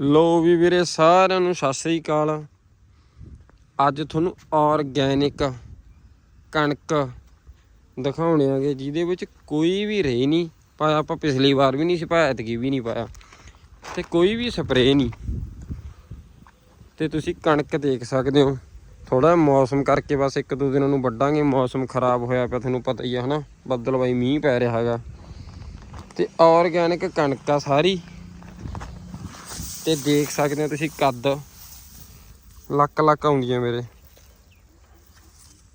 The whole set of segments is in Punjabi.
ਲੋ ਵੀ ਵੀਰੇ ਸਾਰਿਆਂ ਨੂੰ ਸਤਿ ਸ੍ਰੀ ਅਕਾਲ। ਅੱਜ ਤੁਹਾਨੂੰ ਆਰਗੈਨਿਕ ਕਣਕ ਦਿਖਾਉਣੇ ਆਗੇ, ਜਿਹਦੇ ਵਿੱਚ ਕੋਈ ਵੀ ਰੇ ਨਹੀਂ। ਪਾਇਆ ਆਪਾਂ ਪਿਛਲੀ ਵਾਰ ਵੀ ਨਹੀਂ ਸੀ ਪਾਇਆ ਵੀ ਨਹੀਂ ਪਾਇਆ। ਤੇ ਕੋਈ ਵੀ ਸਪਰੇਅ ਨਹੀਂ। ਤੇ ਤੁਸੀਂ ਕਣਕ ਦੇਖ ਸਕਦੇ ਹੋ। ਥੋੜਾ ਮੌਸਮ ਕਰਕੇ ਬਸ ਇੱਕ ਦੋ ਦਿਨਾਂ ਨੂੰ ਵੱਢਾਂਗੇ। ਮੌਸਮ ਖਰਾਬ ਹੋਇਆ ਪਿਆ, ਤੁਹਾਨੂੰ ਪਤਾ ਹੀ ਆ, ਹਨਾ। ਬੱਦਲ ਬਾਈ ਮੀਂਹ ਪੈ ਰਿਹਾ ਹੈਗਾ। ਤੇ ਆਰਗੈਨਿਕ ਕਣਕ ਆ ਸਾਰੀ। ਤੇ ਦੇਖ ਸਕਦੇ ਹੋ ਤੁਸੀਂ ਕੱਦ। ਲੱਕ ਲੱਕ ਆਉਂਦੀਆਂ ਮੇਰੇ।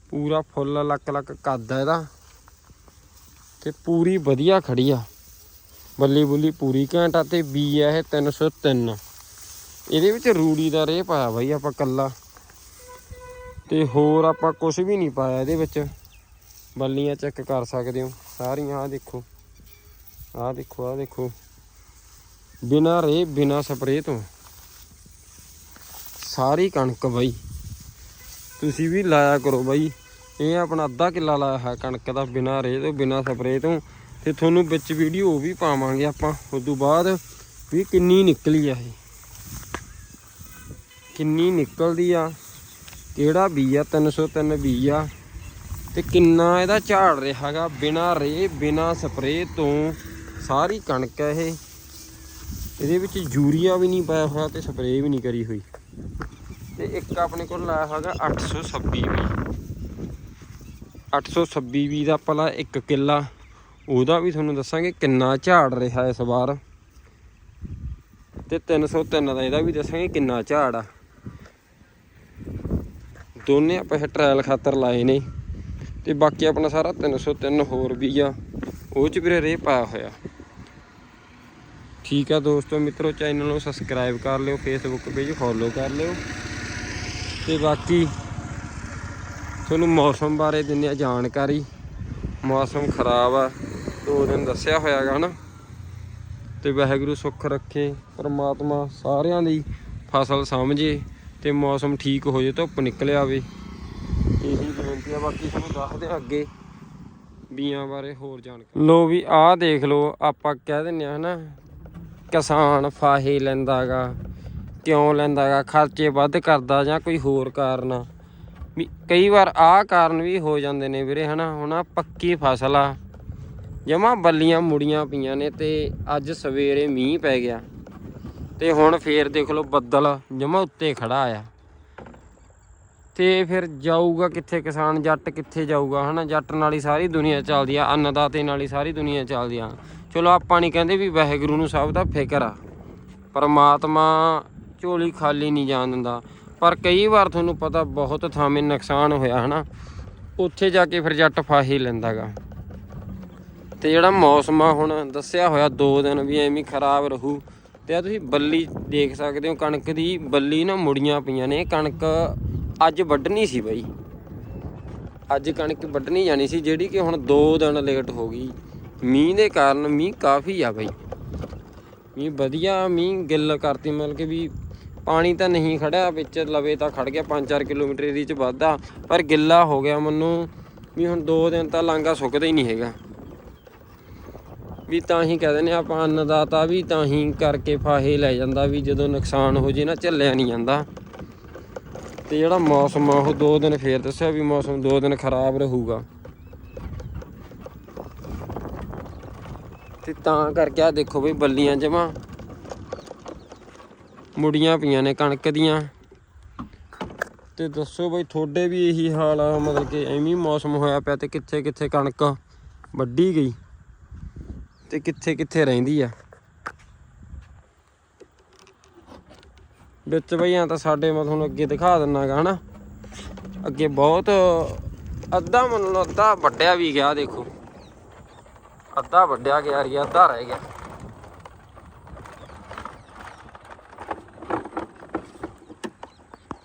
ਪੂਰਾ ਫੁੱਲ ਲੱਕ ਲੱਕ ਕੱਦ ਆ ਇਹਦਾ। ਤੇ ਪੂਰੀ ਵਧੀਆ ਖੜੀ ਆ। ਬੱਲੀ ਬੁੱਲੀ ਪੂਰੀ ਘੰਟਾ ਆ ਤੇ ਬੀ ਆ ਇਹ 303 ਇਹਦੇ ਵਿੱਚ ਰੂੜੀ ਦਾ ਰੇ ਪਾਇਆ ਬਾਈ ਆਪਾਂ ਕੱਲਾ ਤੇ ਹੋਰ ਆਪਾਂ ਕੁਝ ਵੀ ਨਹੀਂ ਪਾਇਆ ਇਹਦੇ ਵਿੱਚ। ਬੱਲੀਆਂ ਚੈੱਕ ਕਰ ਸਕਦੇ ਹੋ। ਸਾਰੀਆਂ ਆ ਦੇਖੋ। ਆ ਦੇਖੋ ਆ ਦੇਖੋ। ਬਿਨਾ ਰੇ ਬਿਨਾ ਸਪਰੇਅ ਤੋਂ। ਸਾਰੀ ਕਣਕ ਬਾਈ। ਤੁਸੀਂ ਵੀ ਲਾਇਆ ਕਰੋ ਬਾਈ। ਇਹ ਆਪਣਾ ਅੱਧਾ ਕਿੱਲਾ ਲਾਇਆ ਹੈ ਕਣਕ ਦਾ, ਬਿਨਾ ਰੇ ਤੋਂ, ਬਿਨਾ ਸਪਰੇਅ ਤੋਂ। ਤੇ ਤੁਹਾਨੂੰ ਵਿੱਚ ਵੀਡੀਓ ਵੀ ਪਾਵਾਂਗੇ ਆਪਾਂ। ਉਸ ਤੋਂ ਬਾਅਦ ਵੀ ਕਿੰਨੀ ਨਿਕਲੀ ਆ ਇਹ। ਕਿੰਨੀ ਨਿਕਲਦੀ ਆ। ਕਿਹੜਾ ਬੀ ਆ? 303 ਬੀ ਆ। ਤੇ ਕਿੰਨਾ ਇਹਦਾ ਝਾੜ ਰਿਹਾਗਾ ਬਿਨਾ ਰੇ ਬਿਨਾ ਸਪਰੇਅ ਤੋਂ ਸਾਰੀ ਕਣਕ ਹੈ ਇਹ। ਇਹਦੇ ਵਿੱਚ ਯੂਰੀਆ ਵੀ ਨਹੀਂ ਪਾਇਆ ਹੋਇਆ ਤੇ ਸਪਰੇਅ ਵੀ ਨਹੀਂ ਕਰੀ ਹੋਈ। ਤੇ ਇੱਕ ਆਪਣੇ ਕੋਲ ਲਾਇਆ ਹੈਗਾ 826 ਵੀ। 826 ਵੀ ਦਾ ਪਲਾ ਇੱਕ ਕਿੱਲਾ, ਉਹਦਾ ਵੀ ਤੁਹਾਨੂੰ ਦੱਸਾਂਗੇ ਕਿੰਨਾ ਝਾੜ ਰਿਹਾ ਇਸ ਵਾਰ। ਤੇ 303 ਦਾ ਇਹਦਾ ਵੀ ਦੱਸਾਂਗੇ ਕਿੰਨਾ ਝਾੜ ਆ। ਦੋਨੇ ਆਪਾਂ ਇਹ ਟ੍ਰਾਇਲ ਖਾਤਰ ਲਾਏ ਨੇ। ਤੇ ਬਾਕੀ ਆਪਣਾ ਸਾਰਾ 303 ਹੋਰ ਵੀ ਆ, ਉਹ ਚ ਵੀਰੇ ਰੇ ਪਾਇਆ ਹੋਇਆ। ਠੀਕ ਆ ਦੋਸਤੋ, ਮਿੱਤਰੋ ਚੈਨਲ ਨੂੰ ਸਬਸਕ੍ਰਾਈਬ ਕਰ ਲਿਓ ਫੇਸਬੁੱਕ ਪੇਜ ਫੋਲੋ ਕਰ ਲਿਓ। ਤੇ ਬਾਕੀ ਤੁਹਾਨੂੰ ਮੌਸਮ ਬਾਰੇ ਦਿੰਦੇ ਆ ਜਾਣਕਾਰੀ। ਮੌਸਮ ਖਰਾਬ ਆ, ਦੋ ਦਿਨ ਦੱਸਿਆ ਹੋਇਆਗਾ ਹਨਾ ਤੇ ਵਾਹਿਗੁਰੂ ਸੁੱਖ ਰੱਖੇ, ਪਰਮਾਤਮਾ ਸਾਰਿਆਂ ਦੀ ਫਸਲ ਸਮਝੇ ਤੇ ਮੌਸਮ ਠੀਕ ਹੋ ਜੇ, ਧੁੱਪ ਨਿਕਲ ਆਵੇ। ਇਹੀ ਬੇਨਤੀ ਆ, ਬਾਕੀ ਤੁਹਾਨੂੰ ਦੱਸਦੇ ਆ ਅੱਗੇ ਬੀਆਂ ਬਾਰੇ ਹੋਰ ਜਾਣਕਾਰੀ। ਲੋ ਵੀ ਆਹ ਦੇਖ ਲਓ ਆਪਾਂ ਕਹਿ ਦਿੰਨੇ ਆ ਹਨਾ ਕਿਸਾਨ ਫਾਹੇ ਲੈਂਦਾਗਾ, ਕਿਉਂ ਲੈਂਦਾਗਾ, ਖਰਚੇ ਵੱਧ ਕਰਦਾ ਜਾਂ ਕੋਈ ਹੋਰ ਕਾਰਨ? ਵੀ ਕਈ ਵਾਰ ਆਹ ਕਾਰਨ ਵੀ ਹੋ ਜਾਂਦੇ ਨੇ ਵੀਰੇ, ਹਨਾ? ਹੁਣ ਆਹ ਪੱਕੀ ਫਸਲ ਆ। ਜਮਾ ਬੱਲੀਆਂ ਮੁੜੀਆਂ ਪਈਆਂ ਨੇ ਤੇ ਅੱਜ ਸਵੇਰੇ ਮੀਂਹ ਪੈ ਗਿਆ। ਤੇ ਹੁਣ ਫੇਰ ਦੇਖ ਲਓ ਬੱਦਲ ਜਮਾ ਉੱਤੇ ਖੜਾ ਆ। ਤੇ ਫਿਰ ਜਾਊਗਾ ਕਿੱਥੇ ਕਿਸਾਨ? ਜੱਟ ਕਿੱਥੇ ਜਾਊਗਾ, ਹਨਾ? ਜੱਟ ਨਾਲ ਹੀ ਸਾਰੀ ਦੁਨੀਆ ਚੱਲਦੀ ਆ, ਅੰਨਦਾਤੇ ਨਾਲ ਹੀ ਸਾਰੀ ਦੁਨੀਆ ਚੱਲਦੀ ਆ। ਚਲੋ ਆਪਾਂ ਨਹੀਂ ਕਹਿੰਦੇ ਵੀ ਵਾਹਿਗੁਰੂ ਨੂੰ ਸਭ ਦਾ ਫਿਕਰ ਆ। ਪਰਮਾਤਮਾ ਝੋਲੀ ਖਾਲੀ ਨਹੀਂ ਜਾਣ ਦਿੰਦਾ। ਪਰ ਕਈ ਵਾਰ ਤੁਹਾਨੂੰ ਪਤਾ ਬਹੁਤ ਥਾਵੇਂ ਨੁਕਸਾਨ ਹੋਇਆ, ਹਨਾ? ਉੱਥੇ ਜਾ ਕੇ ਫਿਰ ਜੱਟ ਫਾਹੀ ਲੈਂਦਾਗਾ। ਤੇ ਜਿਹੜਾ ਮੌਸਮ ਆ ਹੁਣ ਦੱਸਿਆ ਹੋਇਆ 2 ਦਿਨ ਵੀ ਐਵੇਂ ਖਰਾਬ ਰਹੂ। ਤੇ ਆ ਤੁਸੀਂ ਬੱਲੀ ਦੇਖ ਸਕਦੇ ਹੋ, ਕਣਕ ਦੀ ਬੱਲੀ ਨਾ ਮੁੜੀਆਂ ਪਈਆਂ ਨੇ। ਕਣਕ ਅੱਜ ਵੱਢਣੀ ਸੀ ਬਾਈ। ਅੱਜ ਕਣਕ ਵੱਢਣੀ ਜਾਣੀ ਸੀ, ਜਿਹੜੀ ਕਿ ਹੁਣ 2 ਦਿਨ ਲੇਟ ਹੋ ਗਈ। ਮੀਂਹ ਦੇ ਕਾਰਨ ਮੀਂਹ ਕਾਫੀ ਆ ਬਈ। ਮੀਂਹ ਵਧੀਆ, ਮੀਂਹ ਗਿੱਲ ਕਰਤੀ, ਮਤਲਬ ਕਿ ਵੀ ਪਾਣੀ ਤਾਂ ਨਹੀਂ ਖੜਿਆ, ਵਿੱਚ ਲਵੇ ਤਾਂ ਖੜ ਗਿਆ 5-4 ਕਿਲੋਮੀਟਰ ਇਹਦੇ ਚ ਵਾਧਾ ਪਰ ਗਿੱਲਾ ਹੋ ਗਿਆ ਮੈਨੂੰ, ਵੀ ਹੁਣ 2 ਦਿਨ ਤਾਂ ਲਾਂਗਾ ਸੁੱਕਦਾ ਹੀ ਨਹੀਂ ਹੈਗਾ। ਵੀ ਤਾਂ ਹੀ ਕਹਿੰਦੇ ਨੇ ਆਪਾਂ, ਅੰਨਦਾਤਾ ਵੀ ਤਾਂ ਹੀ ਕਰਕੇ ਫਾਹੇ ਲੈ ਜਾਂਦਾ ਵੀ ਜਦੋਂ ਨੁਕਸਾਨ ਹੋ ਜੇ ਨਾ ਝੱਲਿਆ ਨਹੀਂ ਜਾਂਦਾ। ਤੇ ਜਿਹੜਾ ਮੌਸਮ ਆ, ਉਹ 2 ਦਿਨ ਫੇਰ ਦੱਸਿਆ ਵੀ ਮੌਸਮ 2 ਦਿਨ ਖਰਾਬ ਰਹੂਗਾ। ਤੇ ਤਾਂ ਕਰਕੇ ਆ ਦੇਖੋ ਬਈ ਬੱਲੀਆਂ ਜਮਾ। ਮੁੜੀਆਂ ਪਈਆਂ ਨੇ ਕਣਕ ਦੀਆਂ। ਤੇ ਦੱਸੋ ਬਈ ਤੁਹਾਡੇ ਵੀ ਇਹੀ ਹਾਲ ਆ, ਮਤਲਬ ਕਿ ਐਵੇਂ ਮੌਸਮ ਹੋਇਆ ਪਿਆ ਤੇ ਕਿੱਥੇ ਕਿੱਥੇ ਕਣਕ ਵੱਢੀ ਗਈ ਤੇ ਕਿੱਥੇ ਕਿੱਥੇ ਰਹਿੰਦੀ ਆ। ਵਿੱਚ ਬਈਆਂ ਤਾਂ ਸਾਡੇ ਮੈਂ ਤੁਹਾਨੂੰ ਅੱਗੇ ਦਿਖਾ ਦਿੰਨਾਗਾ, ਹਨਾ? ਅੱਗੇ ਬਹੁਤ ਅੱਧਾ ਮੰਨ ਲਓ ਅੱਧਾ ਵੱਡਿਆ ਵੀ ਗਿਆ, ਦੇਖੋ। ਅੱਧਾ ਵੱਡਿਆ ਗਿਆ ਰੀ ਅੱਧਾ ਰਹਿ ਗਿਆ।